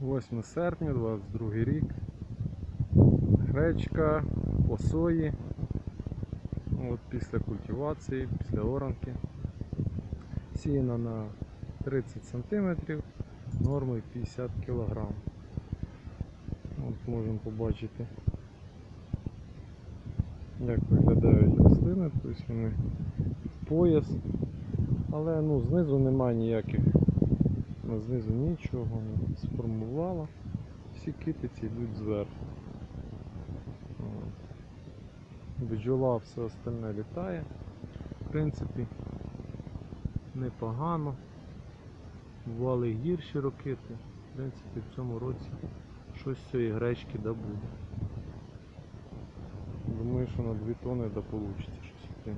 8 серпня, 22 рік. Гречка по сої. От після культивації, після оранки. Сіяна на 30 см, нормою 50 кг. От можемо побачити, як виглядають рослини, тобто вони пояс. Але ну, знизу немає ніяких, знизу нічого не сформувала. Всі китиці йдуть зверху. Бджола все остальне літає. В принципі, непогано. Бували гірші рокити. В принципі, в цьому році щось з цієї гречки да буде. Думаю, що на 2 тони да получиться щось.